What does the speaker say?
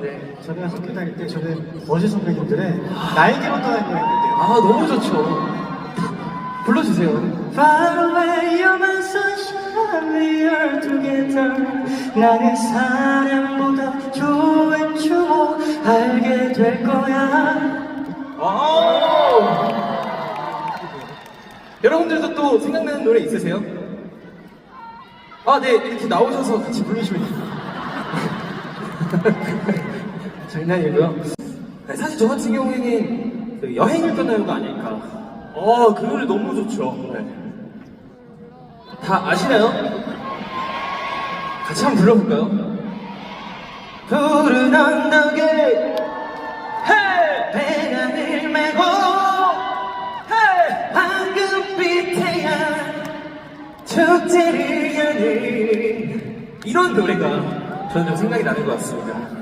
네. 저는 학교 다닐 때 저는 버즈 선배님들의 날개로 떠나는 거였는데요. 아, 너무 좋죠. 불러주세요. Far away, you're my sunshine, we are together. 나는 사랑보다 좋은 추억 알게 될 거야. 아! 여러분들도 또 생각나는 노래 있으세요? 아, 네, 이렇게 나오셔서 같이 부르시면 돼요. 장난이고요. 네, 사실 저 같은 경우에는 그 여행을 떠나요가 아닐까. 어, 그 노래 너무 좋죠. 네. 다 아시나요? 같이 한번 불러볼까요? 푸른 언덕에 헤이! 배낭을 메고 헤이! 황금빛 태양 축제를 여는 이런 노래가 저는 좀 생각이 나는 것 같습니다.